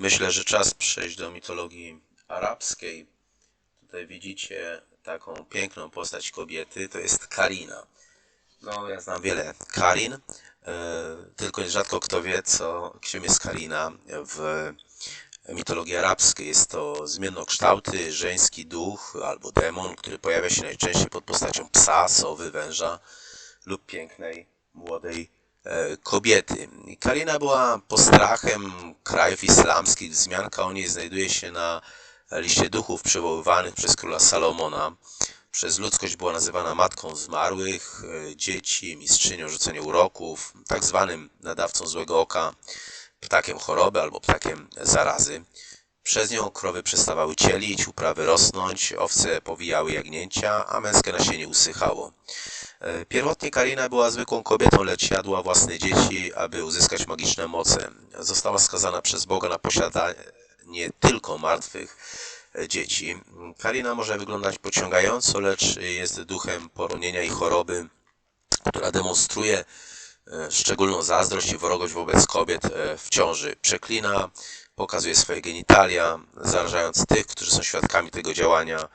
Myślę, że czas przejść do mitologii arabskiej. Tutaj widzicie taką piękną postać kobiety, to jest Karina. No, ja znam wiele Karin, e, tylko rzadko kto wie, co, czym jest Karina w mitologii arabskiej. Jest to zmiennokształty, żeński duch albo demon, który pojawia się najczęściej pod postacią psa, sowy, węża lub pięknej, młodej kobiety. Karina była postrachem krajów islamskich. Wzmianka o niej znajduje się na liście duchów przywoływanych przez króla Salomona. Przez ludzkość była nazywana matką zmarłych, e, dzieci, mistrzynią rzucenia uroków, tak zwanym nadawcą złego oka, ptakiem choroby albo ptakiem zarazy. Przez nią krowy przestawały cielić, uprawy rosnąć, owce powijały jagnięcia, a męskie nasienie usychało. E, Pierwotnie Karina była zwykłą kobietą, lecz jadła własne dzieci, aby uzyskać magiczne moce. Została skazana przez Boga na posiadanie tylko martwych e, dzieci. Karina może wyglądać pociągająco, lecz jest duchem poronienia i choroby, która demonstruje e, szczególną zazdrość i wrogość wobec kobiet w ciąży. Przeklina, pokazuje swoje genitalia, zarażając tych, którzy są świadkami tego działania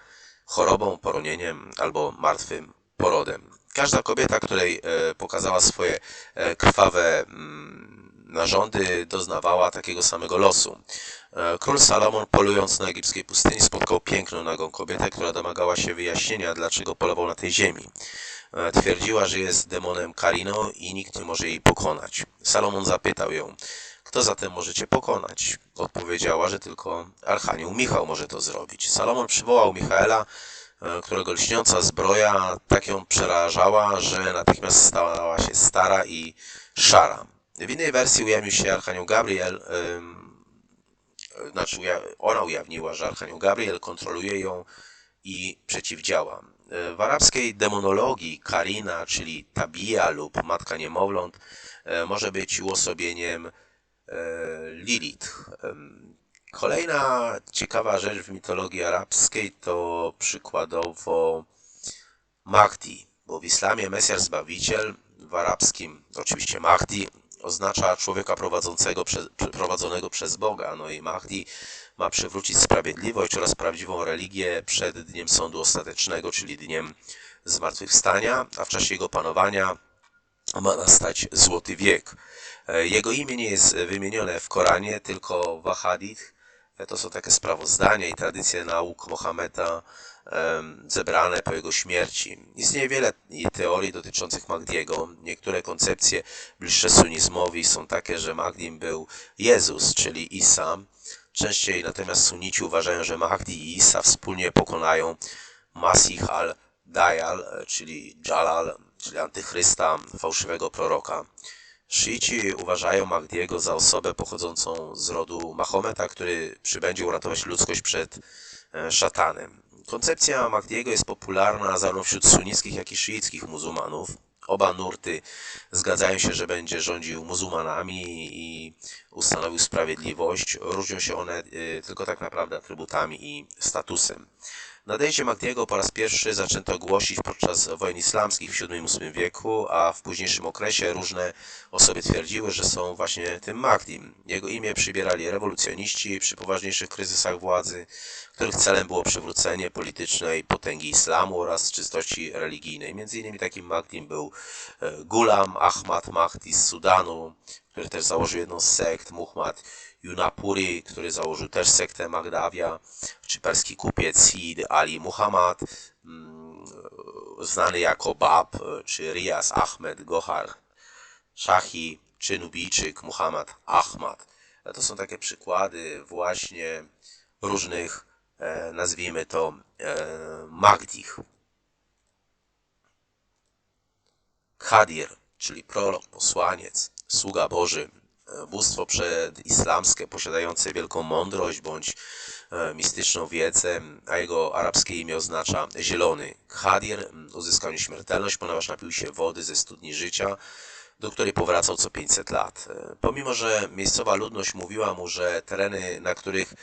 chorobą, poronieniem albo martwym porodem. Każda kobieta, której e, pokazała swoje e, krwawe mm, narządy, doznawała takiego samego losu. E, Król Salomon, polując na egipskiej pustyni, spotkał piękną, nagą kobietę, która domagała się wyjaśnienia, dlaczego polował na tej ziemi. Twierdziła, że jest demonem Kariną i nikt nie może jej pokonać. Salomon zapytał ją, kto zatem możecie pokonać? Odpowiedziała, że tylko Archanioł Michał może to zrobić. Salomon przywołał Michaela, którego lśniąca zbroja tak ją przerażała, że natychmiast stała się stara i szara. W innej wersji ujawnił się Archanioł Gabriel, znaczy ona ujawniła, że Archanioł Gabriel kontroluje ją i przeciwdziała. E, W arabskiej demonologii Karina, czyli Tabia lub Matka Niemowląt, e, może być uosobieniem e, Lilith. Kolejna ciekawa rzecz w mitologii arabskiej to przykładowo Mahdi, bo w islamie Mesjasz Zbawiciel, w arabskim oczywiście Mahdi, oznacza człowieka prowadzącego przez, prowadzonego przez Boga. No i Mahdi ma przywrócić sprawiedliwość oraz prawdziwą religię przed dniem sądu ostatecznego, czyli dniem zmartwychwstania, a w czasie jego panowania ma nastać złoty wiek. E, Jego imię nie jest wymienione w Koranie, tylko w hadith. E, To są takie sprawozdania i tradycje nauk Mohameda zebrane po jego śmierci. Istnieje wiele teorii dotyczących Mahdiego. Niektóre koncepcje bliższe sunnizmowi są takie, że Mahdim był Jezus, czyli Isa. Częściej natomiast sunnici uważają, że Mahdi i Isa wspólnie pokonają Masih al-Dajjal, e, czyli Jalal, czyli antychrysta, fałszywego proroka. Szyici uważają Mahdiego za osobę pochodzącą z rodu Mahometa, który przybędzie uratować ludzkość przed e, szatanem. Koncepcja Mahdiego jest popularna zarówno wśród sunnickich, jak i szyickich muzułmanów. Oba nurty zgadzają się, że będzie rządził muzułmanami i ustanowił sprawiedliwość. Różnią się one e, tylko tak naprawdę atrybutami i statusem. Nadejście Mahdiego po raz pierwszy zaczęto głosić podczas wojen islamskich w VII i VIII wieku, a w późniejszym okresie różne osoby twierdziły, że są właśnie tym Mahdim. Jego imię przybierali rewolucjoniści przy poważniejszych kryzysach władzy, których celem było przywrócenie politycznej potęgi islamu oraz czystości religijnej. Między innymi takim Mahdim był e, Gulam Ahmad Mahdi z Sudanu, który też założył jedną z sekt, Muhammad Yunapuri, który założył też sektę Magdawia, czy perski kupiec Sid Ali Muhammad, mm, znany jako Bab, czy Riaz Ahmed Gohar Shahi, czy Nubijczyk Muhammad Ahmad. To są takie przykłady właśnie różnych, e, nazwijmy to, e, Magdich. Hadir, czyli prorok, posłaniec, sługa Boży, bóstwo przedislamskie posiadające wielką mądrość bądź e, mistyczną wiedzę, a jego arabskie imię oznacza zielony. Hadir mm, uzyskał nieśmiertelność, ponieważ napił się wody ze studni życia, do której powracał co 500 lat. E, Pomimo, że miejscowa ludność mówiła mu, że tereny, na których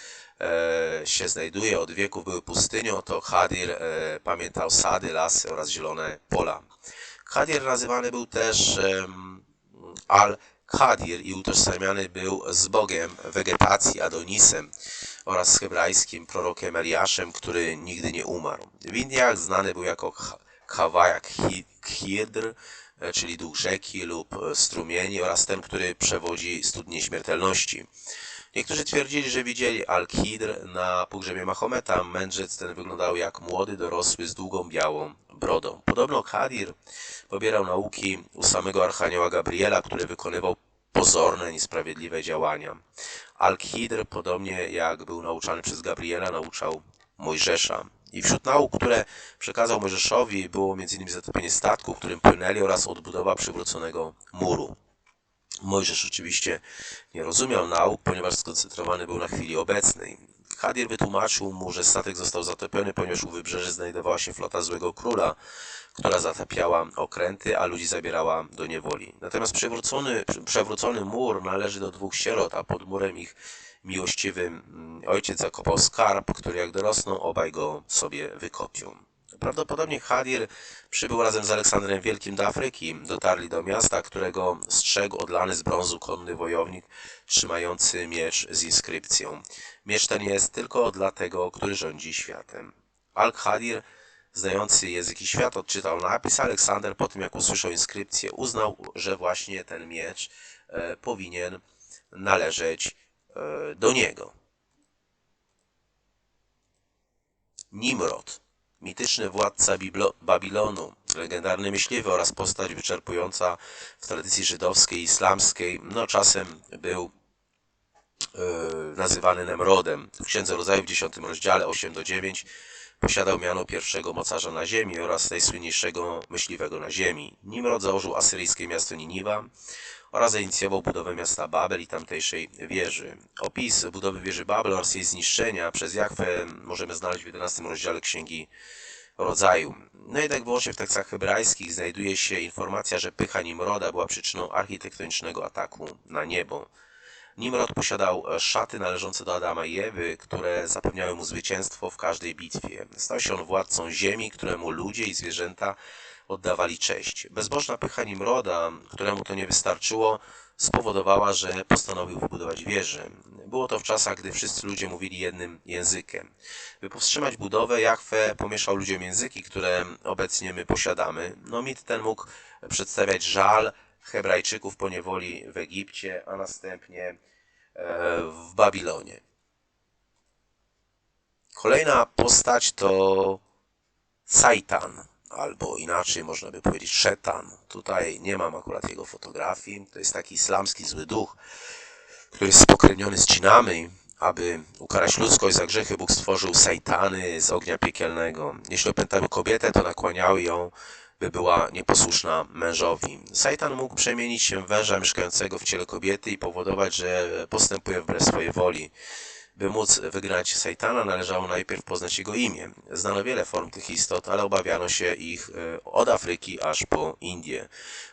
e, się znajduje od wieków były pustynią, to Hadir e, pamiętał sady, lasy oraz zielone pola. Hadir nazywany był też em, Hadir i utożsamiany był z bogiem wegetacji Adonisem oraz z hebrajskim prorokiem Eliaszem, który nigdy nie umarł. W Indiach znany był jako Kawajak Hi- Khidr, czyli duch rzeki lub strumieni oraz ten, który przewodzi studnię śmiertelności. Niektórzy twierdzili, że widzieli Al-Khidr na pogrzebie Mahometa. Mędrzec ten wyglądał jak młody, dorosły z długą białą brodą. Podobno Khadir pobierał nauki u samego Archanioła Gabriela, który wykonywał pozorne, niesprawiedliwe działania. Al-Khidr, podobnie jak był nauczany przez Gabriela, nauczał Mojżesza. I wśród nauk, które przekazał Mojżeszowi, było m.in. zatopienie statku, którym płynęli oraz odbudowa przywróconego muru. Mojżesz oczywiście nie rozumiał nauk, ponieważ skoncentrowany był na chwili obecnej. Hadir wytłumaczył mu, że statek został zatopiony, ponieważ u wybrzeży znajdowała się flota złego króla, która zatapiała okręty, a ludzi zabierała do niewoli. Natomiast przewrócony, przewrócony mur należy do dwóch sierot, a pod murem ich miłościwy mm, ojciec zakopał skarb, który jak dorosną, obaj go sobie wykopią. Prawdopodobnie Hadir przybył razem z Aleksandrem Wielkim do Afryki. Dotarli do miasta, którego strzegł odlany z brązu konny wojownik trzymający miecz z inskrypcją. Miecz ten jest tylko dla tego, który rządzi światem. Al-Hadir, znający języki świata, odczytał napis. Aleksander po tym, jak usłyszał inskrypcję, uznał, że właśnie ten miecz e, powinien należeć e, do niego. Nimrod, mityczny władca Biblo- Babilonu, legendarny myśliwy oraz postać wyczerpująca w tradycji żydowskiej i islamskiej, no czasem był e, nazywany Nemrodem. W Księdze Rodzaju w 10 rozdziale 8 do 9 posiadał miano pierwszego mocarza na ziemi oraz najsłynniejszego myśliwego na ziemi. Nimrod założył asyryjskie miasto Niniwa oraz zainicjował budowę miasta Babel i tamtejszej wieży. Opis budowy wieży Babel oraz jej zniszczenia przez Jachwę możemy znaleźć w 11 rozdziale Księgi Rodzaju. No i tak wyłącznie w tekstach hebrajskich znajduje się informacja, że pycha Nimroda była przyczyną architektonicznego ataku na niebo. Nimrod posiadał szaty należące do Adama i Ewy, które zapewniały mu zwycięstwo w każdej bitwie. Stał się on władcą ziemi, któremu ludzie i zwierzęta oddawali cześć. Bezbożna pycha Nimroda, któremu to nie wystarczyło, spowodowała, że postanowił wybudować wieżę. Było to w czasach, gdy wszyscy ludzie mówili jednym językiem. By powstrzymać budowę, Jachwę pomieszał ludziom języki, które obecnie my posiadamy. No mit ten mógł przedstawiać żal Hebrajczyków po niewoli w Egipcie, a następnie e, w Babilonie. Kolejna postać to Satan, albo inaczej można by powiedzieć Szetan. Tutaj nie mam akurat jego fotografii. To jest taki islamski zły duch, który jest spokrewniony z dżinami. Aby ukarać ludzkość za grzechy, Bóg stworzył sajtany z ognia piekielnego. Jeśli opętały kobietę, to nakłaniały ją, by była nieposłuszna mężowi. Sajtan mógł przemienić się w węża mieszkającego w ciele kobiety i powodować, że postępuje wbrew swojej woli. By móc wygrać Sajtana, należało najpierw poznać jego imię. Znano wiele form tych istot, ale obawiano się ich e, od Afryki aż po Indię.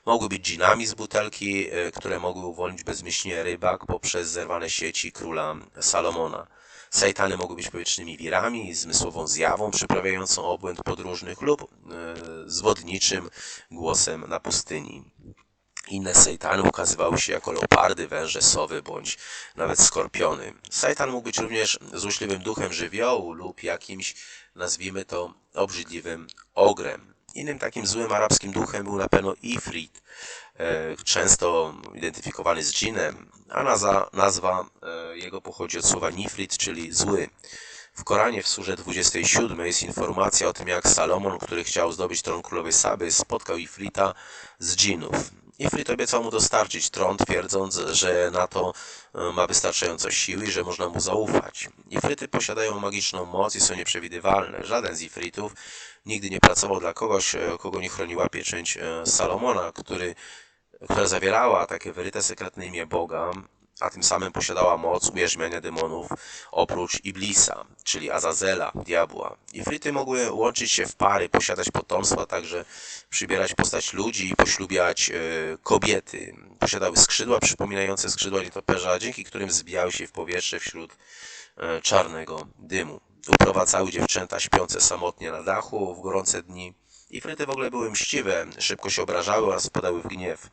Mogły być dżinami z butelki, e, które mogły uwolnić bezmyślnie rybak poprzez zerwane sieci króla Salomona. Sajtany mogły być powietrznymi wirami, zmysłową zjawą przyprawiającą obłęd podróżnych lub e, zwodniczym głosem na pustyni. Inne sejtany ukazywały się jako leopardy, węże, sowy bądź nawet skorpiony. Sejtan mógł być również złośliwym duchem żywiołu lub jakimś, nazwijmy to, obrzydliwym ogrem. Innym takim złym arabskim duchem był na pewno Ifrit, e, często identyfikowany z dżinem, a nazwa, e, jego pochodzi od słowa nifrit, czyli zły. W Koranie w surze 27 jest informacja o tym, jak Salomon, który chciał zdobyć tron królowej Saby, spotkał Ifrita z dżinów. Ifrit obiecał mu dostarczyć tron, twierdząc, że na to e, ma wystarczająco siły i że można mu zaufać. Ifryty posiadają magiczną moc i są nieprzewidywalne. Żaden z Ifritów nigdy nie pracował dla kogoś, e, kogo nie chroniła pieczęć e, Salomona, który, która zawierała takie wyryte sekretne imię Boga, a tym samym posiadała moc ujarzmiania demonów oprócz Iblisa, czyli Azazela, diabła. Ifryty mogły łączyć się w pary, posiadać potomstwo, a także przybierać postać ludzi i poślubiać e, kobiety. Posiadały skrzydła przypominające skrzydła nietoperza, dzięki którym zbijały się w powietrze wśród e, czarnego dymu. Uprowadzały dziewczęta śpiące samotnie na dachu w gorące dni. Ifryty w ogóle były mściwe, szybko się obrażały oraz wpadały w gniew.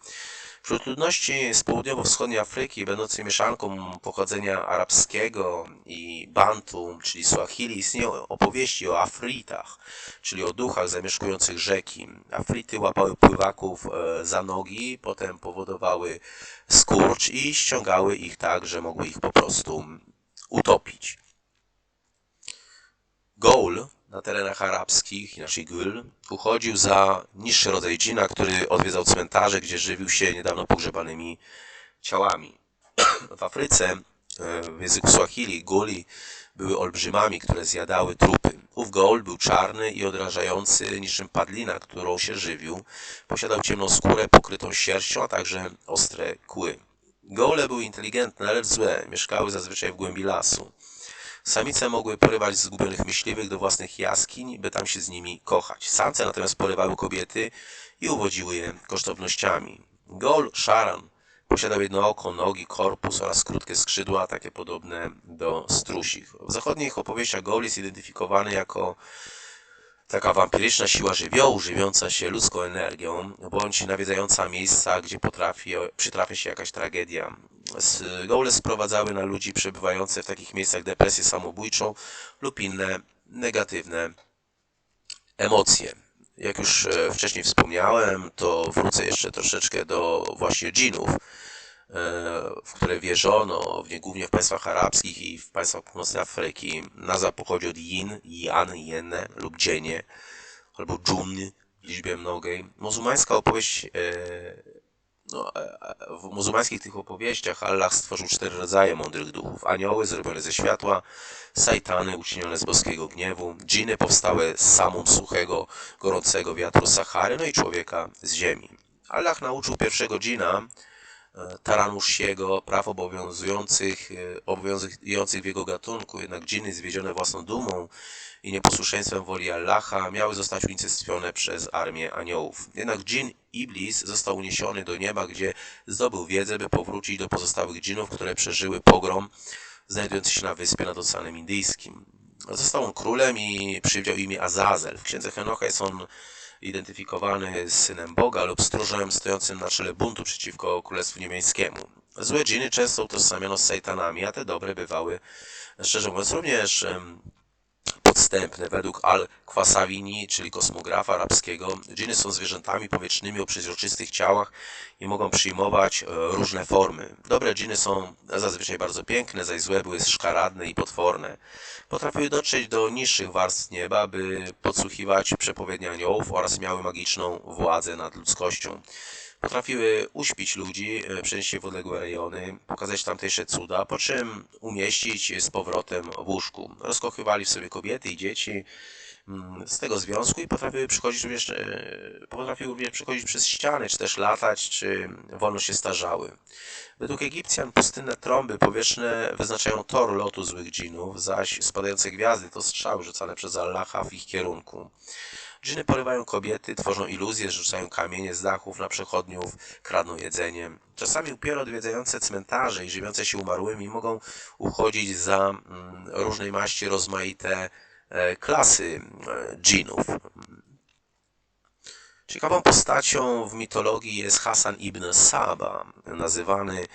Wśród ludności z południowo-wschodniej Afryki, będącej mieszanką pochodzenia arabskiego i bantu, czyli Swahili, istnieją opowieści o Afritach, czyli o duchach zamieszkujących rzeki. Afrity łapały pływaków e, za nogi, potem powodowały skurcz i ściągały ich tak, że mogły ich po prostu utopić. Goul na terenach arabskich, inaczej Gül, uchodził za niższy rodzaj dżina, który odwiedzał cmentarze, gdzie żywił się niedawno pogrzebanymi ciałami. W Afryce, e, w języku Swahili, guli były olbrzymami, które zjadały trupy. Ów goul był czarny i odrażający niczym padlina, którą się żywił. Posiadał ciemną skórę pokrytą sierścią, a także ostre kły. Goule były inteligentne, lecz złe. Mieszkały zazwyczaj w głębi lasu. Samice mogły porywać zgubionych myśliwych do własnych jaskiń, by tam się z nimi kochać. Samce natomiast porywały kobiety i uwodziły je kosztownościami. Gol Sharan posiadał jedno oko, nogi, korpus oraz krótkie skrzydła, takie podobne do strusich. W zachodnich opowieściach Gol jest identyfikowany jako taka wampiryczna siła żywiołu, żywiąca się ludzką energią, bądź nawiedzająca miejsca, gdzie potrafi, przytrafia się jakaś tragedia. Goule sprowadzały na ludzi przebywających w takich miejscach depresję samobójczą lub inne negatywne emocje. Jak już e, wcześniej wspomniałem, to wrócę jeszcze troszeczkę do właśnie dżinów, w które wierzono, głównie w państwach arabskich i w państwach północnej Afryki. Nazwa pochodzi od yin, yan, jenne lub dzienie, albo dżun w liczbie mnogiej. Muzułmańska opowieść e, no, w muzułmańskich tych opowieściach Allah stworzył cztery rodzaje mądrych duchów. Anioły zrobione ze światła, sajtany uczynione z boskiego gniewu, dżiny powstałe z samą suchego, gorącego wiatru Sahary, no i człowieka z ziemi. Allah nauczył pierwszego dżina, e, Taranusiego, praw obowiązujących, e, obowiązujących w jego gatunku, jednak dżiny zwiedzione własną dumą i nieposłuszeństwem woli Allaha miały zostać unicestwione przez armię aniołów. Jednak dżin Iblis został uniesiony do nieba, gdzie zdobył wiedzę, by powrócić do pozostałych dżinów, które przeżyły pogrom znajdujący się na wyspie nad Oceanem Indyjskim. Został on królem i przywdział imię Azazel. W księdze Henocha jest on identyfikowany z synem Boga lub stróżem stojącym na czele buntu przeciwko Królestwu Niemieckiemu. Złe dżiny często utożsamiano z sejtanami, a te dobre bywały, szczerze mówiąc, również podstępne. Według Al-Kwasawini, czyli kosmografa arabskiego, dżiny są zwierzętami powietrznymi o przezroczystych ciałach i mogą przyjmować e, różne formy. Dobre dżiny są zazwyczaj bardzo piękne, zaś złe były szkaradne i potworne. Potrafiły dotrzeć do niższych warstw nieba, by podsłuchiwać przepowiednie aniołów oraz miały magiczną władzę nad ludzkością. Potrafiły uśpić ludzi, e, przenieść się w odległe rejony, pokazać tamtejsze cuda, po czym umieścić z powrotem w łóżku. Rozkochywali w sobie kobiety i dzieci mm, z tego związku i potrafiły przychodzić również, e, potrafiły również przychodzić przez ściany, czy też latać, czy wolno się starzały. Według Egipcjan pustynne trąby powietrzne wyznaczają tor lotu złych dżinów, zaś spadające gwiazdy to strzały rzucane przez Allaha w ich kierunku. Dżiny porywają kobiety, tworzą iluzje, rzucają kamienie z dachów na przechodniów, kradną jedzenie. Czasami upiory odwiedzające cmentarze i żywiące się umarłymi mogą uchodzić za mm, różnej maści rozmaite e, klasy e, dżinów. Ciekawą postacią w mitologii jest Hasan ibn Saba, nazywany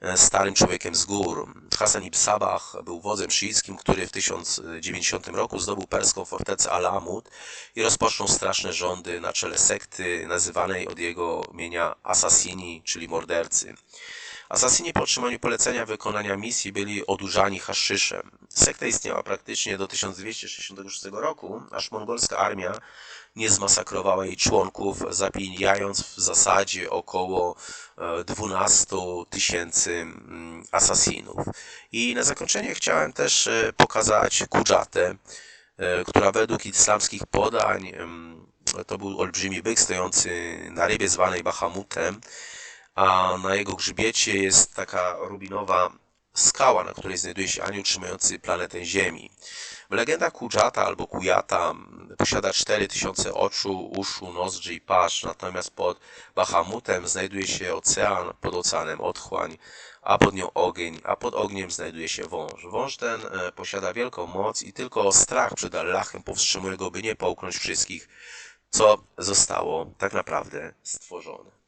e, starym człowiekiem z gór. Hasan ibn Sabah był wodzem szyickim, który w 1090 roku zdobył perską fortecę Alamut i rozpoczął straszne rządy na czele sekty nazywanej od jego imienia Asasini, czyli mordercy. Asasini po otrzymaniu polecenia wykonania misji byli odurzani haszyszem. Sekta istniała praktycznie do 1266 roku, aż mongolska armia nie zmasakrowała jej członków, zabijając w zasadzie około 12 e, tysięcy mm, asasinów. I na zakończenie chciałem też e, pokazać Kudżatę, e, która według islamskich podań mm, to był olbrzymi byk stojący na rybie zwanej Bahamutem, a na jego grzbiecie jest taka rubinowa skała, na której znajduje się anioł trzymający planetę Ziemi. W legendach Kujata albo Kujata posiada 4000 oczu, uszu, nozdrzy i pasz, natomiast pod Bahamutem znajduje się ocean, pod oceanem otchłań, a pod nią ogień, a pod ogniem znajduje się wąż. Wąż ten e, posiada wielką moc i tylko strach przed Allahem powstrzymuje go, by nie połknąć wszystkich, co zostało tak naprawdę stworzone.